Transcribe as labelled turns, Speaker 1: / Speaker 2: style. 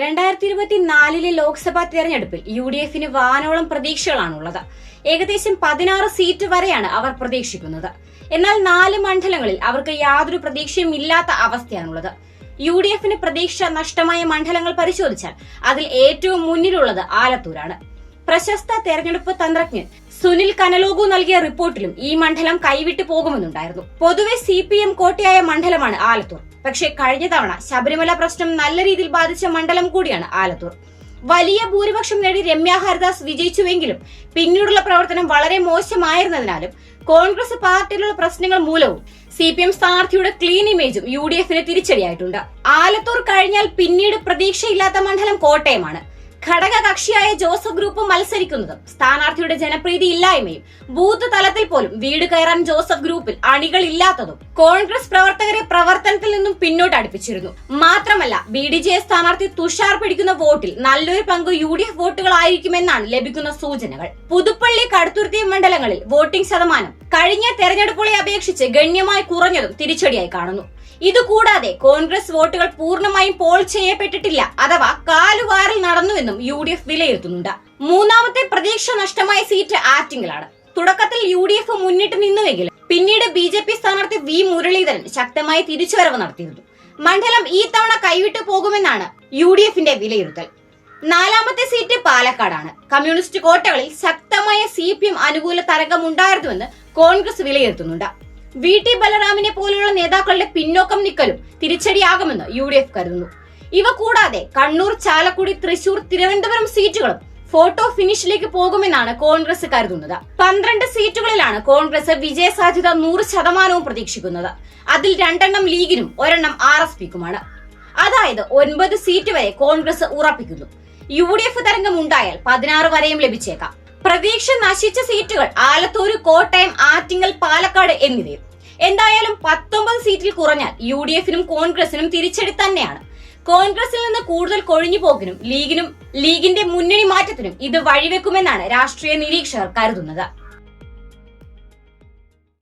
Speaker 1: രണ്ടായിരത്തി ഇരുപത്തിനാലിലെ ലോക്സഭാ തെരഞ്ഞെടുപ്പിൽ യു ഡി എഫിന് വാനോളം പ്രതീക്ഷകളാണുള്ളത്. ഏകദേശം പതിനാറ് സീറ്റ് വരെയാണ് അവർ പ്രതീക്ഷിക്കുന്നത്. എന്നാൽ നാല് മണ്ഡലങ്ങളിൽ അവർക്ക് യാതൊരു പ്രതീക്ഷയും ഇല്ലാത്ത അവസ്ഥയാണുള്ളത്. യു ഡി എഫിന് പ്രതീക്ഷ നഷ്ടമായ മണ്ഡലങ്ങൾ പരിശോധിച്ചാൽ അതിൽ ഏറ്റവും മുന്നിലുള്ളത് ആലത്തൂരാണ്. പ്രശസ്ത തെരഞ്ഞെടുപ്പ് തന്ത്രജ്ഞൻ സുനിൽ കനലോഗു നൽകിയ റിപ്പോർട്ടിലും ഈ മണ്ഡലം കൈവിട്ടു പോകുമെന്നുണ്ടായിരുന്നു. പൊതുവെ സി പി എം കോട്ടയായ മണ്ഡലമാണ് ആലത്തൂർ. പക്ഷേ കഴിഞ്ഞ തവണ ശബരിമല പ്രശ്നം നല്ല രീതിയിൽ ബാധിച്ച മണ്ഡലം കൂടിയാണ് ആലത്തൂർ. വലിയ ഭൂരിപക്ഷം നേടി രമ്യ ഹരിദാസ് വിജയിച്ചുവെങ്കിലും പിന്നീടുള്ള പ്രവർത്തനം വളരെ മോശമായിരുന്നതിനാലും കോൺഗ്രസ് പാർട്ടിയിലുള്ള പ്രശ്നങ്ങൾ മൂലവും സി പി എം സ്ഥാനാർത്ഥിയുടെ ക്ലീൻ ഇമേജും യു ഡി എഫിന് തിരിച്ചടിയായിട്ടുണ്ട്. ആലത്തൂർ കഴിഞ്ഞാൽ പിന്നീട് പ്രതീക്ഷയില്ലാത്ത മണ്ഡലം കോട്ടയമാണ്. ഘടക കക്ഷിയായ ജോസഫ് ഗ്രൂപ്പ് മത്സരിക്കുന്നതും സ്ഥാനാർത്ഥിയുടെ ജനപ്രീതി ഇല്ലായ്മയും ബൂത്ത് തലത്തിൽ പോലും വീട് കയറാൻ ജോസഫ് ഗ്രൂപ്പിൽ അണികൾ ഇല്ലാത്തതും കോൺഗ്രസ് പ്രവർത്തകരെ പ്രവർത്തനത്തിൽ നിന്നും പിന്നോട്ട് അടുപ്പിച്ചിരുന്നു മാത്രമല്ല ബി ഡി ജെ സ്ഥാനാർത്ഥി തുഷാർ പിടിക്കുന്ന വോട്ടിൽ നല്ലൊരു പങ്ക് യു ഡി എഫ് വോട്ടുകളായിരിക്കുമെന്നാണ് ലഭിക്കുന്ന സൂചനകൾ. പുതുപ്പള്ളി കടുത്തുരുത്തി മണ്ഡലങ്ങളിൽ വോട്ടിംഗ് ശതമാനം കഴിഞ്ഞ തെരഞ്ഞെടുപ്പുകളെ അപേക്ഷിച്ച് ഗണ്യമായി കുറഞ്ഞതും തിരിച്ചടിയായി കാണുന്നു. ഇതുകൂടാതെ കോൺഗ്രസ് വോട്ടുകൾ പൂർണമായും പോൾ ചെയ്യപ്പെട്ടിട്ടില്ല അഥവാ കാലുവാറിൽ നടന്നുവെന്നും യു ഡി എഫ് വിലയിരുത്തുന്നുണ്ട്. മൂന്നാമത്തെ പ്രതീക്ഷ നഷ്ടമായ സീറ്റ് ആറ്റിങ്ങിലാണ്. തുടക്കത്തിൽ യു ഡി എഫ് മുന്നിട്ട് നിന്നുവെങ്കിലും പിന്നീട് ബി ജെ പി സ്ഥാനാർത്ഥി വി മുരളീധരൻ ശക്തമായ തിരിച്ചുവരവ് നടത്തിയിരുന്നു. മണ്ഡലം ഈ തവണ കൈവിട്ടു പോകുമെന്നാണ് യു ഡി എഫിന്റെ വിലയിരുത്തൽ. നാലാമത്തെ സീറ്റ് പാലക്കാടാണ്. കമ്മ്യൂണിസ്റ്റ് കോട്ടകളിൽ ശക്തമായ സി പി എം അനുകൂല തരംഗമുണ്ടായിരുന്നുവെന്ന് കോൺഗ്രസ് വിലയിരുത്തുന്നുണ്ട്. വി ടി ബലറാമിനെ പോലെയുള്ള നേതാക്കളുടെ പിന്നോക്കം നിക്കലും തിരിച്ചടിയാകുമെന്ന് യു ഡി എഫ് കരുതുന്നു. ഇവ കൂടാതെ കണ്ണൂർ ചാലക്കുടി തൃശൂർ തിരുവനന്തപുരം സീറ്റുകളും ഫോട്ടോ ഫിനിഷിലേക്ക് പോകുമെന്നാണ് കോൺഗ്രസ് കരുതുന്നത്. പന്ത്രണ്ട് സീറ്റുകളിലാണ് കോൺഗ്രസ് വിജയ സാധ്യത നൂറ് ശതമാനവും പ്രതീക്ഷിക്കുന്നത്. അതിൽ രണ്ടെണ്ണം ലീഗിനും ഒരെണ്ണം ആർ എസ് പിക്കുമാണ്. അതായത് ഒൻപത് സീറ്റ് വരെ കോൺഗ്രസ് ഉറപ്പിക്കുന്നു. യു ഡി എഫ് തരംഗം ഉണ്ടായാൽ പതിനാറ് വരെയും ലഭിച്ചേക്കാം. പ്രതീക്ഷ നശിച്ച സീറ്റുകൾ ആലത്തൂർ കോട്ടയം ആറ്റിങ്ങൽ പാലക്കാട് എന്നിവയും. എന്തായാലും പത്തൊമ്പത് സീറ്റിൽ കുറഞ്ഞാൽ യു ഡി എഫിനും കോൺഗ്രസിനും തിരിച്ചടി തന്നെയാണ്. കോൺഗ്രസിൽ നിന്ന് കൂടുതൽ കൊഴിഞ്ഞു പോക്കിനും ലീഗിനും ലീഗിന്റെ മുന്നണി മാറ്റത്തിനും ഇത് വഴിവെക്കുമെന്നാണ് രാഷ്ട്രീയ നിരീക്ഷകർ കരുതുന്നത്.